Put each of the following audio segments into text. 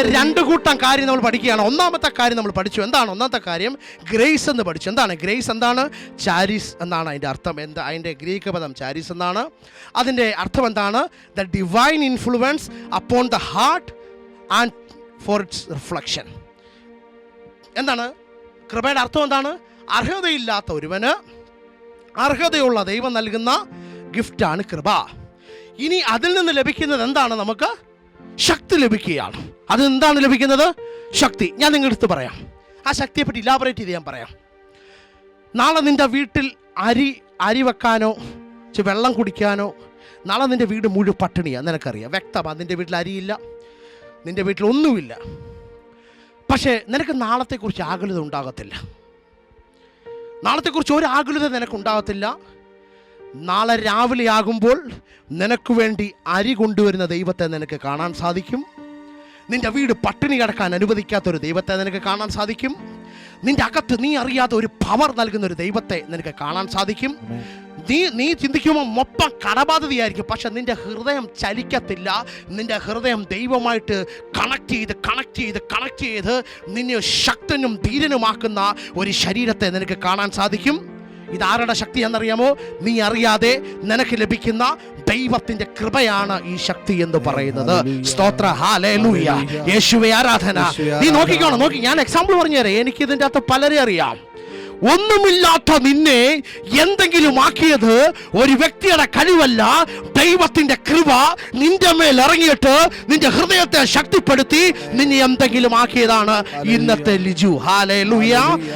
രണ്ട് കൂട്ടം കാര്യം നമ്മൾ പഠിക്കുകയാണ്. ഒന്നാമത്തെ കാര്യം നമ്മൾ പഠിച്ചു. എന്താണ് ഒന്നാമത്തെ കാര്യം? ഗ്രേസ് എന്ന് പഠിച്ചു. എന്താണ്? ഗ്രേസ് എന്താണ്? ചാരിസ് എന്നാണ് അതിന്റെ അർത്ഥം. എന്താ? അതിന്റെ ഗ്രീക്ക് പദം ചാരിസ് എന്നാണ്. അതിന്റെ അർത്ഥം എന്താണ്? The divine influence upon the heart and for its reflection എന്താണ്? കൃപയുടെ അർത്ഥം എന്താണ്? അർഹതയില്ലാത്ത ഒരുവന് അർഹതയുള്ള ദൈവം നൽകുന്ന ഗിഫ്റ്റാണ് കൃപ. ഇനി അതിൽ നിന്ന് ലഭിക്കുന്നത് എന്താണ് നമുക്ക്? ശക്തി ലഭിക്കുകയാണ്. അത് എന്താണ് ലഭിക്കുന്നത്? ശക്തി. ഞാൻ നിങ്ങളുടെ അടുത്ത് പറയാം. ആ ശക്തിയെപ്പറ്റി ഇലാബറേറ്റ് ചെയ്ത് ഞാൻ പറയാം. നാളെ നിന്റെ വീട്ടിൽ അരി അരി വെക്കാനോ വെള്ളം കുടിക്കാനോ നാളെ നിന്റെ വീട് മുഴുവൻ പട്ടിണിയാണ് നിനക്കറിയാം. വ്യക്തമാണ് നിന്റെ വീട്ടിൽ അരിയില്ല നിന്റെ വീട്ടിൽ ഒന്നുമില്ല. പക്ഷേ നിനക്ക് നാളത്തെക്കുറിച്ച് ആകുലത ഉണ്ടാകത്തില്ല. നാളത്തെക്കുറിച്ച് ഒരു ആകുലത നിനക്കുണ്ടാകത്തില്ല നാളെ രാവിലെ ആകുമ്പോൾ നിനക്ക് വേണ്ടി അരി കൊണ്ടുവരുന്ന ദൈവത്തെ നിനക്ക് കാണാൻ സാധിക്കും. നിന്റെ വീട് പട്ടിണി കിടക്കാൻ അനുവദിക്കാത്ത ഒരു ദൈവത്തെ നിനക്ക് കാണാൻ സാധിക്കും. നിന്റെ അകത്ത് നീ അറിയാത്ത ഒരു പവർ നൽകുന്ന ഒരു ദൈവത്തെ നിനക്ക് കാണാൻ സാധിക്കും. നീ നീ ചിന്തിക്കുമ്പോൾ മൊത്തം കടബാധിതയായിരിക്കും പക്ഷെ നിന്റെ ഹൃദയം ചലിക്കത്തില്ല. നിന്റെ ഹൃദയം ദൈവമായിട്ട് കണക്ട് ചെയ്ത് കണക്ട് ചെയ്ത് കണക്ട് ചെയ്ത് നിന്നെ ശക്തനും ധീരനുമാക്കുന്ന ഒരു ശരീരത്തെ നിനക്ക് കാണാൻ സാധിക്കും. ഇതാരുടെ ശക്തി എന്നറിയാമോ? നീ അറിയാതെ നിനക്ക് ലഭിക്കുന്ന ദൈവത്തിന്റെ കൃപയാണ് ഈ ശക്തി എന്ന് പറയുന്നത്. സ്തോത്ര. ഹാലേലൂയ യേശുവെ ആരാധന. നീ നോക്കിക്കോണം നോക്കി. ഞാൻ എക്സാമ്പിൾ പറഞ്ഞു തരാം എനിക്ക് ഇതിന്റെ അകത്ത് പലരെ അറിയാം. ഒന്നുമില്ലാത്ത നിന്നെ എന്തെങ്കിലും ആക്കിയത് ഒരു വ്യക്തിയുടെ കഴിവല്ല. ദൈവത്തിന്റെ കൃപ നിന്റെ മേൽ ഇറങ്ങിയിട്ട് നിന്റെ ഹൃദയത്തെ ശക്തിപ്പെടുത്തി നിന്നെ എന്തെങ്കിലും ആക്കിയതാണ് ഇന്നത്തെ ലിജു. ഹാലേ ലൂയ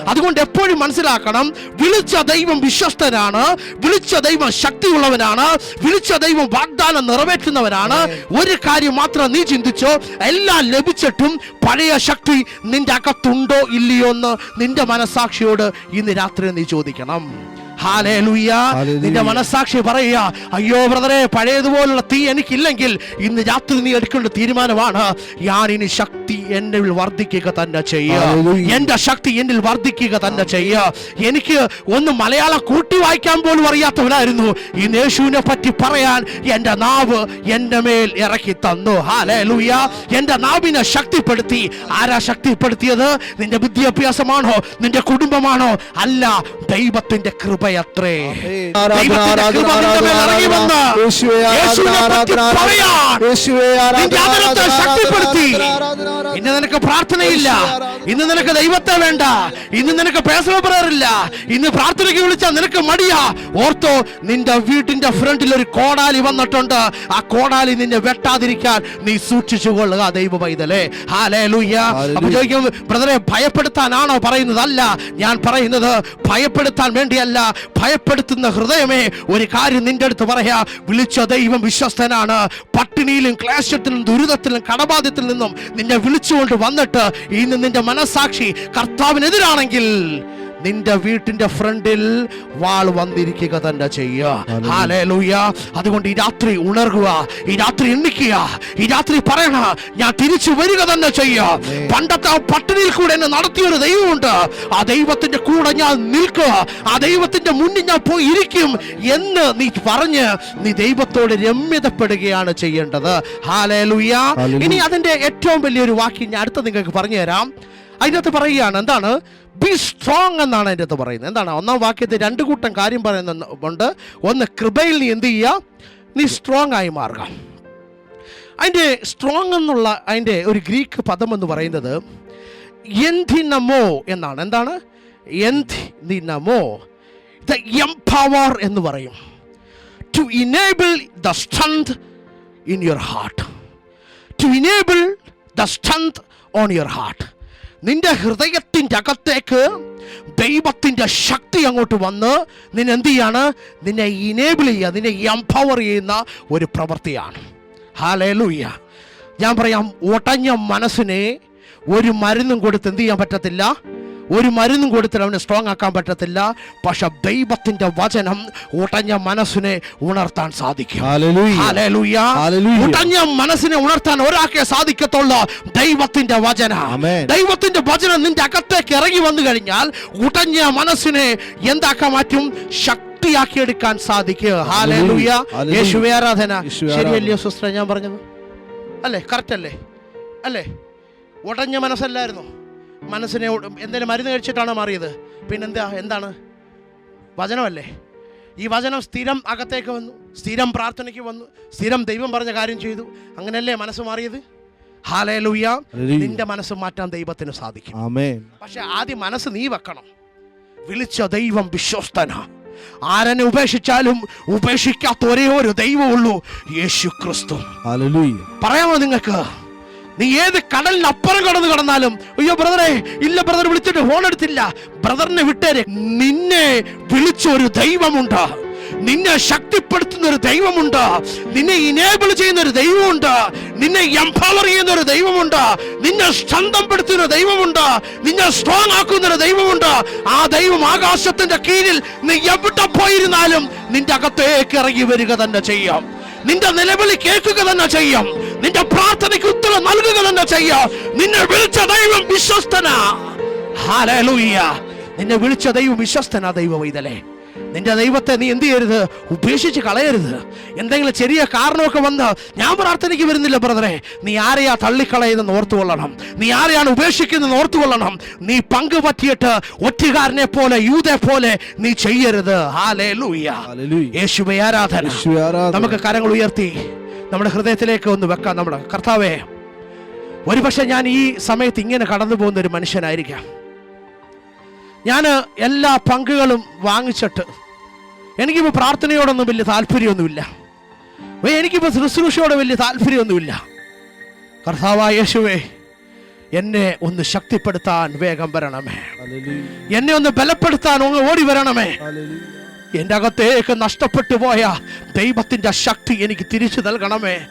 അതുകൊണ്ട് എപ്പോഴും മനസ്സിലാക്കണം വിളിച്ച ദൈവം വിശ്വസ്തനാണ് വിളിച്ച ദൈവം ശക്തിയുള്ളവനാണ് വിളിച്ച ദൈവം വാഗ്ദാനം നിറവേറ്റുന്നവനാണ്. ഒരു കാര്യം മാത്രം നീ ചിന്തിച്ചോ എല്ലാം ലഭിച്ചിട്ടും പഴയ ശക്തി നിന്റെ അകത്തുണ്ടോ ഇല്ലയോ എന്ന് നിന്റെ മനസാക്ഷിയോട് ഇന്ന് രാത്രി നീ ചോദിക്കണം. നിന്റെ മനസാക്ഷി പറയുക അയ്യോ ബ്രദറെ പഴയതുപോലുള്ള തീ എനിക്കില്ലെങ്കിൽ ഇന്ന് രാത്രി നീ എടുക്കേണ്ട തീരുമാനമാണ്. ഞാൻ ഇനി ശക്തി എന്നിൽ വർദ്ധിക്കുക തന്നെ ചെയ്യുക. എന്റെ ശക്തി എന്നിൽ വർദ്ധിക്കുക തന്നെ ചെയ്യുക. എനിക്ക് ഒന്ന് മലയാളം കൂട്ടി വായിക്കാൻ പോലും അറിയാത്തവനായിരുന്നു. ഈ യേശുവിനെ പറ്റി പറയാൻ എന്റെ നാവ് എന്റെ മേൽ ഇറക്കി തന്നു. ഹാലേലൂയ. എന്റെ നാവിനെ ശക്തിപ്പെടുത്തി. ആരാ ശക്തിപ്പെടുത്തിയത്? നിന്റെ വിദ്യാഭ്യാസമാണോ? നിന്റെ കുടുംബമാണോ? അല്ല ദൈവത്തിന്റെ കൃപ മേൽ ഇറങ്ങി വന്ന് പറയാൻ. ഇന്ന് നിനക്ക് പ്രാർത്ഥനയില്ല. ഇന്ന് നിനക്ക് ദൈവത്തെ വേണ്ട. ഇന്ന് നിനക്ക് ഇല്ല. ഇന്ന് പ്രാർത്ഥനയ്ക്ക് വിളിച്ചാൽ നിനക്ക് മടിയാ. ഓർത്തോ നിന്റെ വീട്ടിന്റെ ഫ്രണ്ടിൽ ഒരു കോടാലി വന്നിട്ടുണ്ട്. ആ കോടാലി നിന്നെ വെട്ടാതിരിക്കാൻ നീ സൂക്ഷിച്ചു കൊള്ളുക ദൈവ പൈതലേ. ഹാലേ ലൂയ്യ ചോദിക്കും ബ്രദറെ ഭയപ്പെടുത്താനാണോ പറയുന്നത് അല്ല ഞാൻ പറയുന്നത് ഭയപ്പെടുത്താൻ വേണ്ടിയല്ല. ഭയപ്പെടുത്തുന്ന ഹൃദയമേ ഒരു കാര്യം നിന്റെ അടുത്ത് പറയാ. വിളിച്ച ദൈവം വിശ്വസ്തനാണ്. പട്ടിണിയിലും ക്ലേശത്തിലും ദുരിതത്തിലും കടബാധ്യത്തിൽ നിന്നും നിന്നെ വിളിച്ചുകൊണ്ട് വന്നിട്ട് ഇന്ന് നിന്റെ മനസാക്ഷി കർത്താവിനെതിരാണെങ്കിൽ നിന്റെ വീട്ടിന്റെ ഫ്രണ്ടിൽ വാൾ വന്നിരിക്കുക തന്നെ ചെയ്യുക അതുകൊണ്ട് ഈ രാത്രി ഉണർകുക ഈ രാത്രി എണ്ണിക്കുക. ഈ രാത്രി പറയണ ഞാൻ തിരിച്ചു വരിക തന്നെ ചെയ്യുക പണ്ടത്തെ ആ പട്ടിണിയിൽ കൂടെ എന്നെ നടത്തിയ ഒരു ദൈവമുണ്ട്. ആ ദൈവത്തിന്റെ കൂടെ ഞാൻ നിൽക്കുക. ആ ദൈവത്തിന്റെ മുന്നിൽ ഞാൻ പോയി ഇരിക്കും എന്ന് നീ പറഞ്ഞ് നീ ദൈവത്തോട് രമ്യതപ്പെടുകയാണ് ചെയ്യേണ്ടത്. ഹാലേലുയ. ഇനി അതിന്റെ ഏറ്റവും വലിയൊരു വാക്യം ഞാൻ അടുത്ത നിങ്ങൾക്ക് പറഞ്ഞു തരാം അതിനകത്ത് പറയുകയാണ് എന്താണ്? ബി സ്ട്രോങ് എന്നാണ് അതിന്റെ അകത്ത് പറയുന്നത്. എന്താണ്? ഒന്നാം വാക്യത്തിൽ രണ്ട് കൂട്ടം കാര്യം പറയുന്നുണ്ട്. ഒന്ന് കൃപയിൽ നീ എന്ത് ചെയ്യുക? നീ സ്ട്രോങ് ആയി മാറുക. അതിന്റെ സ്ട്രോങ് എന്നുള്ള അതിന്റെ ഒരു ഗ്രീക്ക് പദം എന്ന് പറയുന്നത് എന്തിനമോ എന്നാണ്. എന്താണ്? എന്തിനമോ. ദ എംപവർ എന്ന് പറയും. To enable the strength in your heart to enable the strength on your heart നിന്റെ ഹൃദയത്തിന്റെ അകത്തേക്ക് ദൈവത്തിന്റെ ശക്തി അങ്ങോട്ട് വന്ന് നിന്നെ എന്ത് ചെയ്യാണ് നിന്നെ ഇനേബിൾ ചെയ്യുക നിന്നെ എംപവർ ചെയ്യുന്ന ഒരു പ്രവൃത്തിയാണ്. ഹാലേലൂയ്യ ഞാൻ പറയാം ഒടഞ്ഞ മനസ്സിനെ ഒരു മരുന്നും കൊടുത്ത് എന്ത് ചെയ്യാൻ പറ്റത്തില്ല? ഒരു മരുന്നും കൊടുത്തിട്ട് അവനെ സ്ട്രോങ് ആക്കാൻ പറ്റത്തില്ല. പക്ഷെ ദൈവത്തിന്റെ വചനം ഉടഞ്ഞ മനസ്സിനെ ഉണർത്താൻ സാധിക്കും. ഉടഞ്ഞ മനസ്സിനെ ഉണർത്താൻ ഒരാൾക്കെ സാധിക്കത്തുള്ളൂ. ദൈവത്തിന്റെ വചന. ദൈവത്തിന്റെ വചനം നിന്റെ അകത്തേക്ക് ഇറങ്ങി വന്നു കഴിഞ്ഞാൽ ഉടഞ്ഞ മനസ്സിനെ എന്താക്കാൻ മാറ്റും ശക്തിയാക്കിയെടുക്കാൻ സാധിക്കുക യേശുവേ ആരാധന. ശരിയല്ലയോ സിസ്റ്റർ ഞാൻ പറഞ്ഞത്. അല്ലേ? കറക്റ്റ് അല്ലേ? അല്ലേ? ഉടഞ്ഞ മനസ്സല്ലായിരുന്നു? മനസ്സിനെ എന്തെങ്കിലും മരുന്ന് കഴിച്ചിട്ടാണോ മാറിയത്? പിന്നെന്താ? എന്താണ്? വചനമല്ലേ? ഈ വചനം സ്ഥിരം അകത്തേക്ക് വന്നു സ്ഥിരം പ്രാർത്ഥനയ്ക്ക് വന്നു സ്ഥിരം ദൈവം പറഞ്ഞ കാര്യം ചെയ്തു. അങ്ങനെയല്ലേ മനസ്സ് മാറിയത്? ഹാലേ ലുയ്യ നിന്റെ മനസ്സ് മാറ്റാൻ ദൈവത്തിന് സാധിക്കും. പക്ഷെ ആദ്യം മനസ്സ് നീ വെക്കണം. വിളിച്ച ദൈവം വിശ്വസ്തന. ആരനെ ഉപേക്ഷിച്ചാലും ഉപേക്ഷിക്കാത്ത ഒരേ ഒരു ദൈവമുള്ളൂ യേശു ക്രിസ്തു പറയാമോ നിങ്ങൾക്ക്? നീ ഏത് കടലിനപ്പുറം കടന്നു കടന്നാലും അയ്യോ ബ്രദറെ ഇല്ല ബ്രദർ വിളിച്ചിട്ട് ഫോൺ എടുത്തില്ല. ബ്രദറിനെ വിട്ടേരെ. നിന്നെ വിളിച്ച ഒരു ദൈവമുണ്ട്. നിന്നെ ശക്തിപ്പെടുത്തുന്ന ഒരു ദൈവമുണ്ട്. നിന്നെ ഇനേബിൾ ചെയ്യുന്ന ഒരു ദൈവമുണ്ട്. നിന്നെ എംപവർ ചെയ്യുന്ന ഒരു ദൈവമുണ്ട്. നിന്നെ സ്തംഭപ്പെടുത്തുന്ന ദൈവമുണ്ട്. നിന്നെ സ്ട്രോങ് ആക്കുന്ന ഒരു ദൈവമുണ്ട്. ആ ദൈവം ആകാശത്തിന്റെ കീഴിൽ നീ എവിടെ പോയിരുന്നാലും നിന്റെ അകത്തേക്ക് ഇറങ്ങി വരിക തന്നെ ചെയ്യാം. നിന്റെ നിലവിളി കേൾക്കുക തന്നെ ചെയ്യാം. നിന്റെ പ്രാർത്ഥനയ്ക്ക് ഉത്തരം നൽകുക തന്നെ ചെയ്യാം. നിന്നെ വിളിച്ച ദൈവം വിശ്വസ്തനാ. ഹാലൂയ്യ നിന്നെ വിളിച്ച ദൈവം വിശ്വസ്തനാ ദൈവം വൈതലേ നിന്റെ ദൈവത്തെ നീ എന്ത് ചെയ്യരുത്? ഉപേക്ഷിച്ച് കളയരുത്. എന്തെങ്കിലും ചെറിയ കാരണമൊക്കെ വന്ന് ഞാൻ പ്രാർത്ഥനയ്ക്ക് വരുന്നില്ല ബ്രദറെ. നീ ആരെയാ തള്ളിക്കളയുന്നെന്ന് ഓർത്തുകൊള്ളണം. നീ ആരെയാണ് ഉപേക്ഷിക്കുന്നതെന്ന് ഓർത്തുകൊള്ളണം. നീ പങ്ക് പറ്റിയിട്ട് ഒറ്റുകാരനെ പോലെ യൂതെ പോലെ നീ ചെയ്യരുത്. യേശുവേ ആരാധന. നമുക്ക് കരങ്ങൾ ഉയർത്തി നമ്മുടെ ഹൃദയത്തിലേക്ക് ഒന്ന് വെക്കാം. നമ്മുടെ കർത്താവേ ഒരുപക്ഷെ ഞാൻ ഈ സമയത്ത് ഇങ്ങനെ കടന്നു പോകുന്ന ഒരു മനുഷ്യനായിരിക്കാം. ഞാൻ എല്ലാ പങ്കുകളും വാങ്ങിച്ചിട്ട് എനിക്കിപ്പോൾ പ്രാർത്ഥനയോടൊന്നും വലിയ താല്പര്യമൊന്നുമില്ല. എനിക്കിപ്പോൾ ശുശ്രൂഷയോട് വലിയ താല്പര്യമൊന്നുമില്ല. കർത്താവായ യേശുവേ എന്നെ ഒന്ന് ശക്തിപ്പെടുത്താൻ വേഗം വരണമേ. എന്നെ ഒന്ന് ബലപ്പെടുത്താൻ ഒന്ന് ഓടി വരണമേ. എന്റെ അകത്തേക്ക് നഷ്ടപ്പെട്ടു പോയ ദൈവത്തിന്റെ ശക്തി എനിക്ക് തിരിച്ചു നൽകണമേ.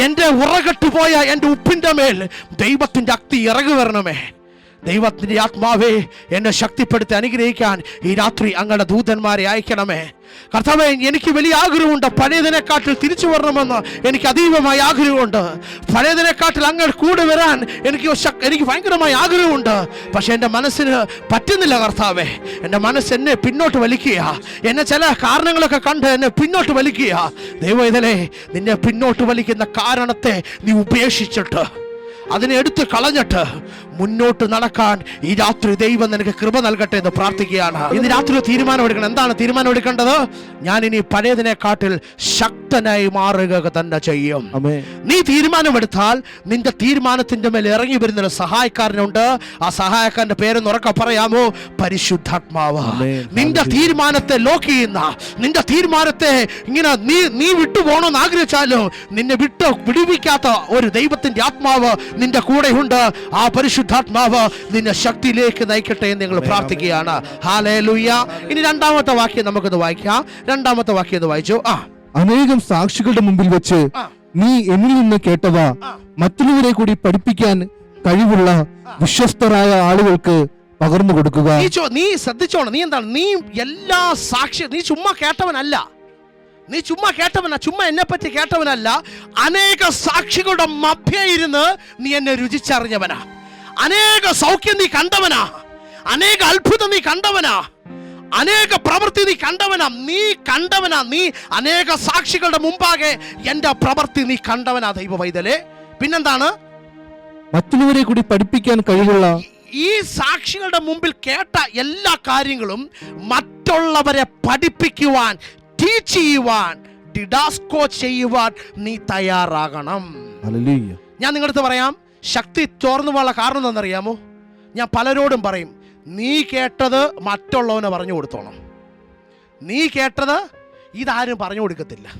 എന്റെ ഉറകെട്ടുപോയ എന്റെ ഉപ്പിന്റെ മേൽ ദൈവത്തിന്റെ അക്തി ഇറങ്ങി വരണമേ. ദൈവത്തിന്റെ ആത്മാവേ എന്നെ ശക്തിപ്പെടുത്തി അനുഗ്രഹിക്കാൻ ഈ രാത്രി അങ്ങയുടെ ദൂതന്മാരെ അയക്കണമേ. കർത്താവേ എനിക്ക് വലിയ ആഗ്രഹമുണ്ട്. പഴയതിനെക്കാട്ടിൽ തിരിച്ചു വരണമെന്ന് എനിക്ക് അതീവമായ ആഗ്രഹമുണ്ട്. പഴയതിനെക്കാട്ടിൽ അങ്ങ് കൂടെ വരാൻ എനിക്ക് എനിക്ക് ഭയങ്കരമായ ആഗ്രഹമുണ്ട്. പക്ഷെ എന്റെ മനസ്സിന് പറ്റുന്നില്ല കർത്താവേ. എന്റെ മനസ്സ് എന്നെ പിന്നോട്ട് വലിക്കുക എന്നെ ചില കാരണങ്ങളൊക്കെ കണ്ട് എന്നെ പിന്നോട്ട് വലിക്കുക ദൈവം ഇതിലെ നിന്നെ പിന്നോട്ട് വലിക്കുന്ന കാരണത്തെ നീ ഉപേക്ഷിച്ചിട്ട് അതിനെ എടുത്തു കളഞ്ഞിട്ട് മുന്നോട്ട് നടക്കാൻ ഈ രാത്രി ദൈവം നിനക്ക് കൃപ നൽകട്ടെ എന്ന് പ്രാർത്ഥിക്കുകയാണ്. ഇന്ന് രാത്രി തീരുമാനം എടുക്കണം എന്താണ് തീരുമാനം എടുക്കേണ്ടത് ഞാൻ ഇനി പഴയതിനെക്കാട്ടിൽ ശക്തനായി മാറുക തന്നെ ചെയ്യും. നീ തീരുമാനമെടുത്താൽ നിന്റെ തീരുമാനത്തിന്റെ മേൽ ഇറങ്ങി വരുന്ന ഒരു സഹായക്കാരനുണ്ട്. ആ സഹായക്കാരന്റെ പേര് ഉറക്കെ പറയാമോ? പരിശുദ്ധാത്മാവ്. നിന്റെ തീരുമാനത്തെ ലോക്ക് ചെയ്യുന്ന നിന്റെ തീരുമാനത്തെ ഇങ്ങനെ നീ നീ വിട്ടുപോകണമെന്ന് ആഗ്രഹിച്ചാലോ നിന്നെ വിട്ട് വിടുവിക്കാത്ത ഒരു ദൈവത്തിന്റെ ആത്മാവ് നിന്റെ കൂടെ ഉണ്ട് ആ പരിശുദ്ധാത്മാവ് നിന്റെ ശക്തിയിലേക്ക് നയിക്കട്ടെ എന്ന് നിങ്ങൾ പ്രാർത്ഥിക്കുകയാണ്. ഹാലേ ലുയ്യ ഇനി രണ്ടാമത്തെ വാക്യം നമുക്കൊന്ന് വായിക്കാം. രണ്ടാമത്തെ വാക്യം ഒന്ന് വായിച്ചു. ആ. അനേകം സാക്ഷികളുടെ മുമ്പിൽ വെച്ച് നീ എന്നിൽ നിന്ന് കേട്ടവ മറ്റുള്ളവരെ കൂടി പഠിപ്പിക്കാൻ കഴിവുള്ള വിശ്വസ്തരായ ആളുകൾക്ക് പകർന്നു കൊടുക്കുക. നീ ശ്രദ്ധിച്ചോണം. നീ എന്താണ്? നീ എല്ലാ സാക്ഷി നീ ചുമ്മാ കേട്ടവനല്ല. നീ ചുമ്മാ കേട്ടവനാ ചുമ്മാ എന്നെ പറ്റി കേട്ടവനല്ല. അനേക സാക്ഷികളുടെ മധ്യ ഇരുന്ന് നീ എന്നെ രുചിച്ചറിഞ്ഞവനാ. അനേക സൗഖ്യം നീ കണ്ടവനാ. അനേക അത്ഭുതം നീ കണ്ടവനാ. അനേക പ്രവൃത്തി നീ കണ്ടവനാ. നീ കണ്ടവനാ. നീ അനേക സാക്ഷികളുടെ മുമ്പാകെ എന്റെ പ്രവൃത്തി നീ കണ്ടവനാ ദൈവ വൈതലേ പിന്നെന്താണ്? മറ്റുള്ളവരെ കൂടി പഠിപ്പിക്കാൻ കഴിവുള്ള ഈ സാക്ഷികളുടെ മുമ്പിൽ കേട്ട എല്ലാ കാര്യങ്ങളും മറ്റുള്ളവരെ പഠിപ്പിക്കുവാൻ ടീച്ച് ചെയ്യുവാൻ ഡിഡാസ്കോ ചെയ്യുവാൻ നീ തയ്യാറാകണം. ഞാൻ നിങ്ങളടുത്ത് പറയാം ശക്തി ചോർന്നു പോകാനുള്ള കാരണം എന്താണെന്നറിയാമോ? ഞാൻ പലരോടും പറയും നീ കേട്ടത് മറ്റുള്ളവന് പറഞ്ഞു കൊടുത്തോണം. നീ കേട്ടത് ഇതാരും പറഞ്ഞു കൊടുക്കത്തില്ല.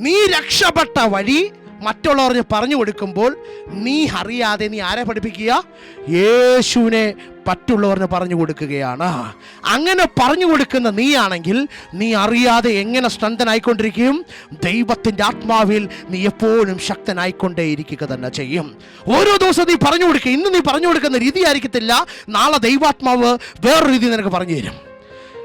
നീ രക്ഷപ്പെട്ട വഴി മറ്റുള്ളവർക്ക് പറഞ്ഞു കൊടുക്കുമ്പോൾ നീ അറിയാതെ നീ ആരെ പഠിപ്പിക്കുക? യേശുവിനെ മറ്റുള്ളവരിന് പറഞ്ഞു കൊടുക്കുകയാണ്. അങ്ങനെ പറഞ്ഞു കൊടുക്കുന്ന നീയാണെങ്കിൽ നീ അറിയാതെ എങ്ങനെ സ്ട്രെങ്തനായിക്കൊണ്ടിരിക്കും ദൈവത്തിന്റെ ആത്മാവിൽ നീ എപ്പോഴും ശക്തനായിക്കൊണ്ടേയിരിക്കുക തന്നെ ചെയ്യും. ഓരോ ദിവസവും നീ പറഞ്ഞു കൊടുക്കുക. ഇന്ന് നീ പറഞ്ഞു കൊടുക്കുന്ന രീതി ആയിരിക്കത്തില്ല. നാളെ ദൈവാത്മാവ് വേറൊരു രീതി നിനക്ക് പറഞ്ഞു തരും.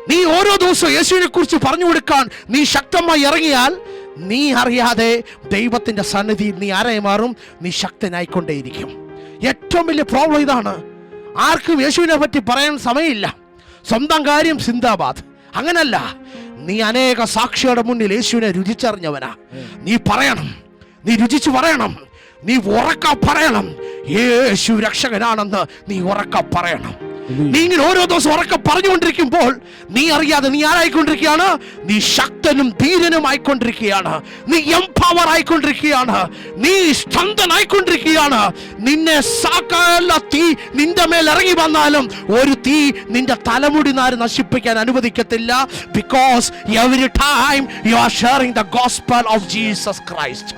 നീ ഓരോ ദിവസവും യേശുവിനെ കുറിച്ച് പറഞ്ഞു കൊടുക്കാൻ നീ ശക്തമായി ഇറങ്ങിയാൽ നീ അറിയാതെ ദൈവത്തിന്റെ സന്നിധി നീ ആരായി മാറും? നീ ശക്തനായിക്കൊണ്ടേയിരിക്കും. ഏറ്റവും വലിയ പ്രോബ്ലം ഇതാണ്. ആർക്കും യേശുവിനെ പറ്റി പറയാൻ സമയമില്ല. സ്വന്തം കാര്യം സിന്ദാബാദ്. അങ്ങനല്ല. നീ അനേക സാക്ഷിയുടെ മുന്നിൽ യേശുവിനെ രുചിച്ചറിഞ്ഞവനാ. നീ പറയണം. നീ രുചിച്ച് പറയണം. നീ ഉറക്ക പറയണം. യേശു രക്ഷകനാണെന്ന് നീ ഉറക്ക പറയണം. നീ ഇങ്ങനെ ഓരോ ദിവസം ഉറക്കെ പറഞ്ഞുകൊണ്ടിരിക്കുമ്പോൾ നീ അറിയാതെ നീ ആരായിക്കൊണ്ടിരിക്കുകയാണ്? നീ ശക്തനും ധീരനും ആയിക്കൊണ്ടിരിക്കുകയാണ്. നീ എംപവർ ആയിക്കൊണ്ടിരിക്കുകയാണ്. നീ സ്ട്രെങ്തനായിക്കൊണ്ടിരിക്കുകയാണ് നിന്നെ സകല തീ നിന്റെ മേൽ ഇറങ്ങി വന്നാലും ഒരു തീ നിന്റെ തലമുടി നാര് നശിപ്പിക്കാൻ അനുവദിക്കത്തില്ല. Because every time you are sharing the gospel of Jesus Christ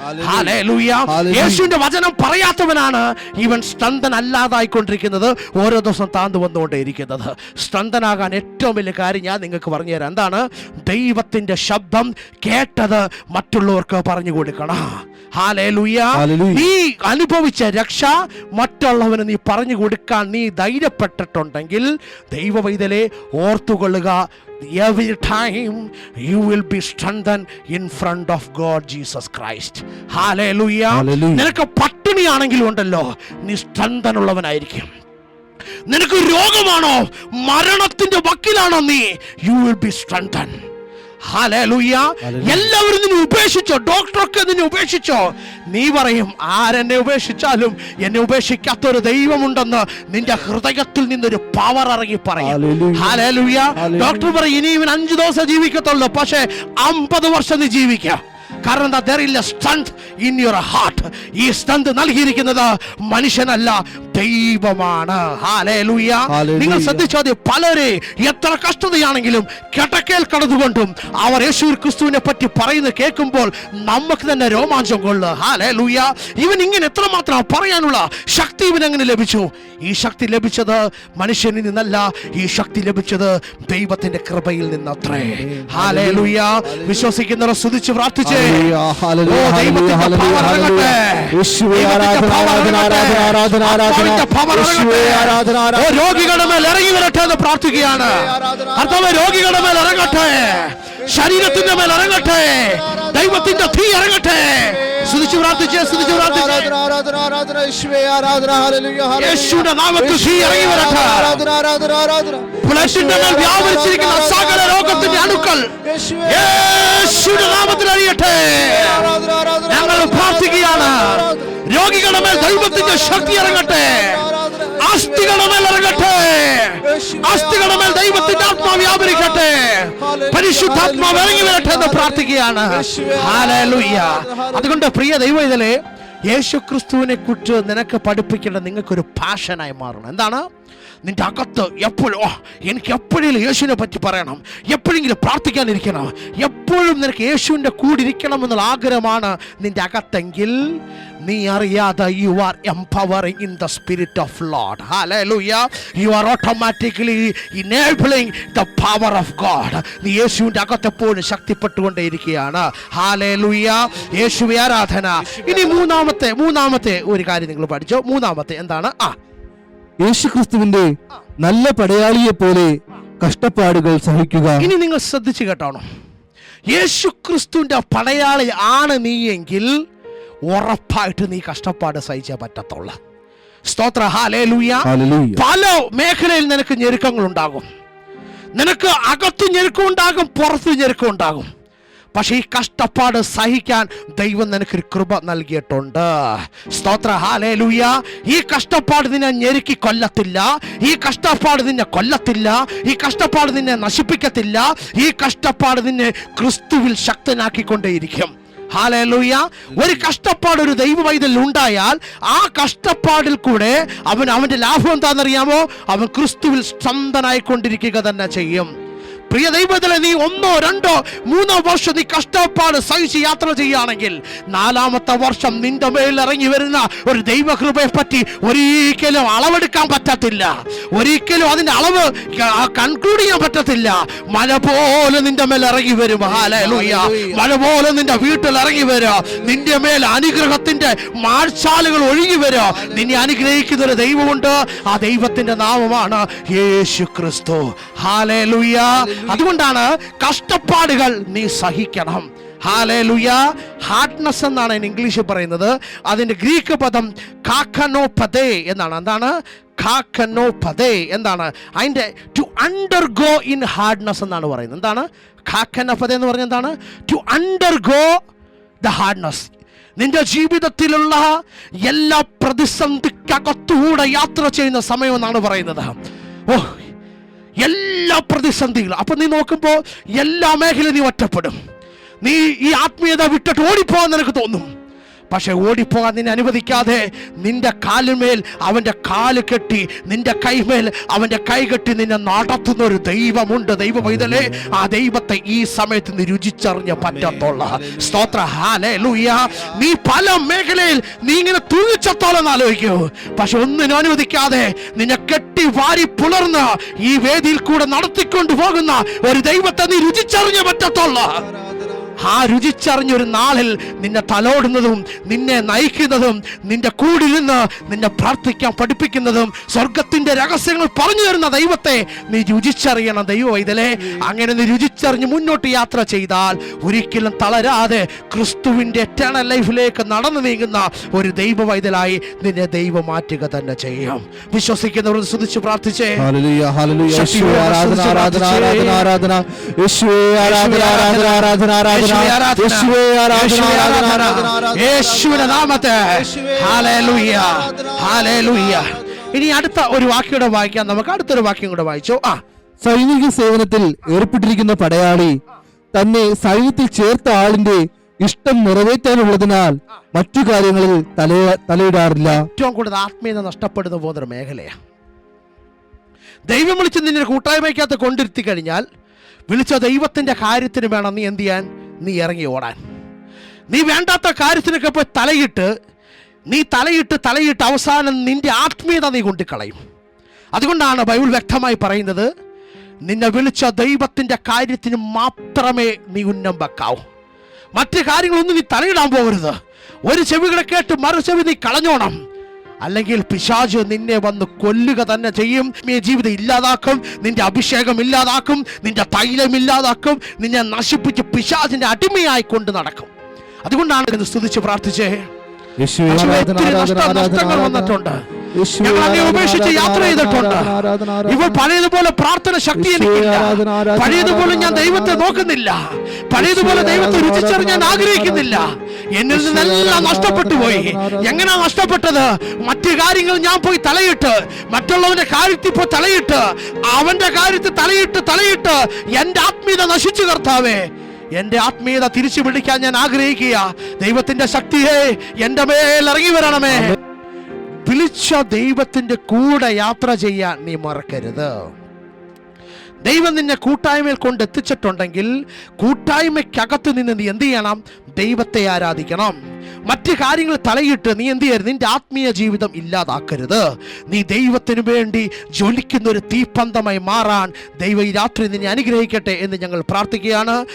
യേശുവിന്റെ വചനം പറയാത്തവനാണ് ഇവൻ സ്ട്രെങ്തൻ അല്ലാതായിക്കൊണ്ടിരിക്കുന്നത് ഓരോ ദിവസം താഴ്ന്നു വന്നുകൊണ്ടേയിരിക്കുന്നത് സ്ട്രെങ്തനാകാൻ ഏറ്റവും വലിയ കാര്യം ഞാൻ നിങ്ങൾക്ക് പറഞ്ഞു തരാം. എന്താണ്? ദൈവത്തിന്റെ ശബ്ദം കേട്ടത് മറ്റുള്ളവർക്ക് പറഞ്ഞു കൊടുക്കണം. നീ അനുഭവിച്ച രക്ഷ മറ്റുള്ളവന് നീ പറഞ്ഞു കൊടുക്കാൻ നീ ധൈര്യപ്പെട്ടിട്ടുണ്ടെങ്കിൽ ദൈവവൈതലെ ഓർത്തുകൊള്ളുക. Every time you will be strengthen in front of God Jesus Christ hallelujah നിനക്ക് പട്ടിണിയാണെങ്കിലും ഉണ്ടല്ലോ. നീ സ്ട്രെങ്തൻ ഉള്ളവനായിരിക്കും നിനക്ക് രോഗമാണോ? മരണത്തിന്റെ വക്കിലാണോ നീ? You will be strengthen. എല്ലാവരും നിന്നെ ഉപേക്ഷിച്ചോ. ഡോക്ടറൊക്കെ നിന്നെ ഉപേക്ഷിച്ചോ. നീ പറയും ആരെന്നെ ഉപേക്ഷിച്ചാലും എന്നെ ഉപേക്ഷിക്കാത്ത ഒരു ദൈവമുണ്ടെന്ന് നിന്റെ ഹൃദയത്തിൽ നിന്നൊരു പവർ ഇറങ്ങി പറയും. ഡോക്ടർ പറയും ഇനി ഇവൻ അഞ്ചു ദിവസം ജീവിക്കത്തുള്ളൂ. പക്ഷേ അമ്പത് വർഷം നീ ജീവിക്ക. കാരണം എന്താ ദർ ഇല്ല സ്ട്രെങ്ത് ഇൻ യുവർ ഹാർട്ട് ഈ സ്ട്രെങ്ത് നൽകിയിരിക്കുന്നത് മനുഷ്യനല്ല ദൈവമാണ്. നിങ്ങൾ ശ്രദ്ധിച്ചാൽ പലരെ എത്ര കഷ്ടതയാണെങ്കിലും കിടക്കയിൽ കടന്നുകൊണ്ടും അവർ യേശു ക്രിസ്തുവിനെ പറ്റി പറയുന്നത് കേൾക്കുമ്പോൾ നമുക്ക് തന്നെ രോമാഞ്ചം കൊള്ളു ഹാലേ ലൂയ ഇവൻ ഇങ്ങനെ എത്രമാത്രം പറയാനുള്ള ശക്തി ഇവൻ എങ്ങനെ ലഭിച്ചു? ഈ ശക്തി ലഭിച്ചത് മനുഷ്യനിൽ നിന്നല്ല ഈ ശക്തി ലഭിച്ചത് ദൈവത്തിന്റെ കൃപയിൽ നിന്നത്രേ. ഹാലേലൂയ വിശ്വസിക്കുന്നവർ സ്തുതിച്ച് പ്രാർത്ഥിച്ചേ. ദൈവത്തിന്റെ ആരാധന, ആരാധന, ആരാധന, ആരാധന, രോഗികളുടെ മേൽ ഇറങ്ങി വരട്ടെ എന്ന് പ്രാർത്ഥിക്കുകയാണ്. കർത്താവ് രോഗികളുടെ മേൽ ഇറങ്ങട്ടെ. ശരീരത്തിന്റെ മേൽ ഇറങ്ങട്ടെ. ദൈവത്തിന്റെ തീ ഇറങ്ങട്ടെ. സ്തുതിച്ച് പ്രാർത്ഥിച്ച് സ്തുതിച്ച്. യേശുവിന്റെ നാമത്തിൽ തീ ഇറങ്ങി വരട്ടെ. ഫ്ലഷിന്റെ മേൽ വ്യാപരിച്ചിരിക്കുന്ന സകല രോഗത്തിന്റെ അണുക്കൾ യേശുവേ, യേശുവിന്റെ നാമത്തിൽ അറിയട്ടെ ഞങ്ങൾ പ്രാർത്ഥിക്കുകയാണ്. രോഗികളുടെ മേൽ ദൈവത്തിന്റെ ശക്തി ഇറങ്ങട്ടെ. അസ്ഥികളുടെ മേൽ ഇറങ്ങട്ടെ. അസ്ഥികളുടെ മേൽ ദൈവത്തിന്റെ ആത്മാവ് വ്യാപരിക്കട്ടെ. പരിശുദ്ധാത്മാവ് ഇറങ്ങി വരട്ടെ എന്ന് പ്രാർത്ഥിക്കുകയാണ്. അതുകൊണ്ട് പ്രിയ ദൈവ ഇതിലെ യേശു ക്രിസ്തുവിനെ കുറിച്ച് നിനക്ക് പഠിപ്പിക്കേണ്ട നിങ്ങൾക്കൊരു പാഷനായി മാറണം. എന്താണ്? നിന്റെ അകത്ത് എപ്പോഴും ഓ എനിക്ക് എപ്പോഴെങ്കിലും യേശുവിനെ പറ്റി പറയണം. എപ്പോഴെങ്കിലും പ്രാർത്ഥിക്കാനിരിക്കണം. എപ്പോഴും നിനക്ക് യേശുവിന്റെ കൂടെ ഇരിക്കണം എന്നുള്ള ആഗ്രഹമാണ് നിന്റെ അകത്തെങ്കിൽ നീ അറിയാതെ you are empowering in the spirit of Lord hallelujah you are automatically enabling the power of God നീ യേശുവിന്റെ അകത്തെപ്പോഴും ശക്തിപ്പെട്ടുകൊണ്ടേയിരിക്കുകയാണ്. ഹാലേലൂയ യേശുവി ആരാധന. ഇനി മൂന്നാമത്തെ മൂന്നാമത്തെ ഒരു കാര്യം നിങ്ങൾ പഠിച്ചോ. മൂന്നാമത്തെ എന്താണ്? ആ. യേശുക്രിസ്തുവിന്റെ നല്ല പടയാളിയെ പോലെ കഷ്ടപ്പാടുകൾ സഹിക്കുക. ഇനി നിങ്ങൾ ശ്രദ്ധിച്ചു കേട്ടോണം. യേശു ക്രിസ്തുവിന്റെ പടയാളി ആണ് നീയെങ്കിൽ ഉറപ്പായിട്ട് നീ കഷ്ടപ്പാട് സഹിച്ചേ പറ്റത്തുള്ളൂ. സ്തോത്ര. ഹാലേലൂയ. പല മേഖലയിൽ നിനക്ക് ഞെരുക്കങ്ങൾ ഉണ്ടാകും നിനക്ക് അകത്ത് ഞെരുക്കം ഉണ്ടാകും പുറത്ത് ഞെരുക്കം ഉണ്ടാകും പക്ഷെ ഈ കഷ്ടപ്പാട് സഹിക്കാൻ ദൈവം നിനക്കൊരു കൃപ നൽകിയിട്ടുണ്ട്. സ്തോത്ര. ഹാലേലൂയ ഈ കഷ്ടപ്പാട് നിന്നെ ഞെരുക്കി കൊല്ലത്തില്ല. ഈ കഷ്ടപ്പാട് നിന്നെ കൊല്ലത്തില്ല. ഈ കഷ്ടപ്പാട് നിന്നെ നശിപ്പിക്കത്തില്ല. ഈ കഷ്ടപ്പാട് നിന്നെ ക്രിസ്തുവിൽ ശക്തനാക്കിക്കൊണ്ടേയിരിക്കും. ഹാലേലൂയ. ഒരു കഷ്ടപ്പാട് ഒരു ദൈവവൈതൽ ഉണ്ടായാൽ ആ കഷ്ടപ്പാടിൽ കൂടെ അവൻ അവന്റെ ലാഭം എന്താണെന്നറിയാമോ? അവൻ ക്രിസ്തുവിൽ സ്വന്തനായിക്കൊണ്ടിരിക്കുക തന്നെ ചെയ്യും. പ്രിയ ദൈവത്തിലെ നീ ഒന്നോ രണ്ടോ മൂന്നോ വർഷം നീ കഷ്ടപ്പാട് സഹിച്ച് യാത്ര ചെയ്യുകയാണെങ്കിൽ നാലാമത്തെ വർഷം നിന്റെ മേൽ ഇറങ്ങി വരുന്ന ഒരു ദൈവകൃപയെ പറ്റി ഒരിക്കലും അളവെടുക്കാൻ പറ്റത്തില്ല. ഒരിക്കലും അതിന്റെ അളവ് കൺക്ലൂഡ് ചെയ്യാൻ പറ്റത്തില്ല. മഴ പോലെ നിന്റെ മേൽ ഇറങ്ങി വരും. ഹാലൂയ മഴ പോലെ നിന്റെ വീട്ടിൽ ഇറങ്ങി വരും. നിന്റെ മേൽ അനുഗ്രഹത്തിന്റെ മാഴ്ചാലുകൾ ഒഴുകി വരും. നിന്നെ അനുഗ്രഹിക്കുന്ന ഒരു ദൈവമുണ്ട്. ആ ദൈവത്തിന്റെ നാമമാണ് യേശു ക്രിസ്തു ഹാലേലുയ അതുകൊണ്ടാണ് കഷ്ടപ്പാടുകൾ നീ സഹിക്കണം. ഹാലേലുയ ഹാർഡ്നസ് എന്നാണ് അതിന് ഇംഗ്ലീഷിൽ പറയുന്നത്. അതിന്റെ ഗ്രീക്ക് പദം കാക്കനോപതേ എന്നാണ്. എന്താണ്? കാക്കനോ പതേ എന്താണ് അതിന്റെ ടു അണ്ടർഗോ ഇൻ ഹാർഡ്നസ് എന്നാണ് പറയുന്നത്. എന്താണ്? കാക്കനോ പതേ എന്ന് പറഞ്ഞ എന്താണ്? ടു അണ്ടർഗോ ദ ഹാർഡ്നസ് നിന്റെ ജീവിതത്തിലുള്ള എല്ലാ പ്രതിസന്ധിക്കകത്തൂടെ യാത്ര ചെയ്യുന്ന സമയം എന്നാണ് പറയുന്നത്. ഓ എല്ലാ പ്രതിസന്ധികളും. അപ്പൊ നീ നോക്കുമ്പോ എല്ലാ മേഖലയും നീ ഒറ്റപ്പെടും. നീ ഈ ആത്മീയത വിട്ടിട്ട് ഓടിപ്പോകാൻ നിനക്ക് തോന്നും. പക്ഷെ ഓടിപ്പോകാൻ നിന്നെ അനുവദിക്കാതെ നിന്റെ കാലിന്മേൽ അവന്റെ കാൽ കെട്ടി നിന്റെ കൈമേൽ അവന്റെ കൈ കെട്ടി നിന്നെ നടത്തുന്ന ഒരു ദൈവമുണ്ട്. ദൈവ പൈതലേ ആ ദൈവത്തെ ഈ സമയത്ത് നീ രുചിച്ചറിഞ്ഞ പറ്റത്തുള്ള സ്തോത്ര. ഹാലേ ലൂയ നീ പല മേഖലയിൽ നീ ഇങ്ങനെ തുള്ളിച്ചത്തോളം ആലോചിക്കൂ. പക്ഷെ ഒന്നിനും അനുവദിക്കാതെ നിന്നെ കെട്ടി വാരി പുലർന്ന് ഈ വേദിയിൽ കൂടെ നടത്തിക്കൊണ്ട് പോകുന്ന ഒരു ദൈവത്തെ നീ രുചിച്ചറിഞ്ഞ പറ്റത്തുള്ള ആ രുചിച്ചറിഞ്ഞൊരു നാളിൽ നിന്നെ തലോടുന്നതും നിന്നെ നയിക്കുന്നതും നിന്റെ കൂടി നിന്ന് നിന്നെ പ്രാർത്ഥിക്കാൻ പഠിപ്പിക്കുന്നതും സ്വർഗത്തിന്റെ രഹസ്യങ്ങൾ പറഞ്ഞു തരുന്ന ദൈവത്തെ നീ രുചിച്ചറിയണം ദൈവം ഇതിലെ അങ്ങനെ നീ രുചിച്ചറിഞ്ഞ് മുന്നോട്ട് യാത്ര ചെയ്താൽ ഒരിക്കലും തളരാതെ ക്രിസ്തുവിന്റെ എറ്റേണൽ ലൈഫിലേക്ക് നടന്നു നീങ്ങുന്ന ഒരു ദൈവ വൈതലായി നിന്നെ ദൈവം മാറ്റുക തന്നെ ചെയ്യും. വിശ്വസിക്കുന്നവർ സ്തുതിച്ച് പ്രാർത്ഥിച്ചേ. Hallelujah hallelujah. യേശുവേ ആരാധന ആരാധന ആരാധന ആരാധന. യേശുവേ ആരാധന ആരാധന ആരാധന. യേശുവിന്റെ നാമത്തെ. ഇനി അടുത്ത ഒരു വാക്യം കൂടെ വായിക്കാം. നമുക്ക് അടുത്തൊരു വാക്യം കൂടെ വായിച്ചോ. ആ. സൈനിക സേവനത്തിൽ ഏർപ്പെട്ടിരിക്കുന്ന പടയാളി തന്നെ സൈന്യത്തിൽ ചേർത്ത ആളിന്റെ ഇഷ്ടം നിറവേറ്റാനുള്ളതിനാൽ മറ്റു കാര്യങ്ങളിൽ തല തലയിടാറില്ല. ഏറ്റവും കൂടുതൽ ആത്മീയത നഷ്ടപ്പെടുന്ന പോകുന്നൊരു മേഖലയാണ് ദൈവം വിളിച്ച് നിന്നെ കൂട്ടായ്മയ്ക്കകത്ത് കൊണ്ടിരുത്തി കഴിഞ്ഞാൽ വിളിച്ച ദൈവത്തിന്റെ കാര്യത്തിന് വേണം നീ എന്ത് ചെയ്യാൻ? നീ ഇറങ്ങി ഓടാൻ. നീ വേണ്ടാത്ത കാര്യത്തിനൊക്കെ പോയി തലയിട്ട് നീ തലയിട്ട് തലയിട്ട് അവസാനം നിന്റെ ആത്മീയത നീ കൊണ്ടിക്കളയും അതുകൊണ്ടാണ് ബൈബിൾ വ്യക്തമായി പറയുന്നത് നിന്നെ വിളിച്ച ദൈവത്തിന്റെ കാര്യത്തിന് മാത്രമേ നീ ഉന്നം വെക്കാവൂ മറ്റു കാര്യങ്ങളൊന്നും നീ തലയിടാൻ പോകരുത്. ഒരു ചെവികളെ കേട്ട് മറു ചെവി നീ കളഞ്ഞോണം. അല്ലെങ്കിൽ പിശാജ് നിന്നെ വന്ന് കൊല്ലുക തന്നെ ചെയ്യും. നീ ജീവിതം ഇല്ലാതാക്കും നിന്റെ അഭിഷേകം ഇല്ലാതാക്കും നിന്റെ തൈലം ഇല്ലാതാക്കും നിന്നെ നശിപ്പിച്ച് പിശാജിന്റെ അടിമയായി കൊണ്ട് നടക്കും. അതുകൊണ്ടാണ് സ്തുതിച്ച് പ്രാർത്ഥിച്ചേ. നഷ്ടങ്ങൾ വന്നിട്ടുണ്ട്. ഞങ്ങൾ അങ്ങേ ഉപേക്ഷിച്ച് യാത്ര ചെയ്തിട്ടുണ്ട്. ഇപ്പോൾ പഴയതുപോലെ പ്രാർത്ഥന ശക്തി എനിക്കില്ല. പഴയതുപോലെ ഞാൻ ദൈവത്തെ നോക്കുന്നില്ല. പഴയതുപോലെ ദൈവത്തെ ആരാധന രുചിച്ചറിഞ്ഞാൻ ആഗ്രഹിക്കുന്നില്ല. എന്നിൽ നിന്നെല്ലാം നഷ്ടപ്പെട്ടു പോയി. എങ്ങനെയാ നഷ്ടപ്പെട്ടത്? മറ്റു കാര്യങ്ങൾ ഞാൻ പോയി തലയിട്ട് മറ്റുള്ളവന്റെ കാര്യത്തിൽ പോയി തലയിട്ട് അവന്റെ കാര്യത്തിൽ തലയിട്ട് തലയിട്ട് എന്റെ ആത്മീയത നശിച്ചു കർത്താവേ. എന്റെ ആത്മീയത തിരിച്ചു പിടിക്കാൻ ഞാൻ ആഗ്രഹിക്കുക. ദൈവത്തിന്റെ ശക്തിയെ എന്റെ മേൽ ഇറങ്ങി വരണമേ. വിളിച്ച ദൈവത്തിന്റെ കൂടെ യാത്ര ചെയ്യാൻ നീ മറക്കരുത്. ദൈവം നിന്നെ കൂട്ടായ്മയിൽ കൊണ്ട് എത്തിച്ചിട്ടുണ്ടെങ്കിൽ കൂട്ടായ്മയ്ക്കകത്ത് നിന്ന് നീ എന്ത് ചെയ്യണം? ദൈവത്തെ ആരാധിക്കണം. മറ്റു കാര്യങ്ങൾ തലയിട്ട് നീ എന്ത് ചെയ്യരുത്? നിന്റെ ആത്മീയ ജീവിതം ഇല്ലാതാക്കരുത്. നീ ദൈവത്തിനു വേണ്ടി ജ്വലിക്കുന്ന ഒരു തീപ്പന്തമായി മാറാൻ ദൈവം ഈ രാത്രി നിന്നെ അനുഗ്രഹിക്കട്ടെ എന്ന് ഞങ്ങൾ പ്രാർത്ഥിക്കുകയാണ്.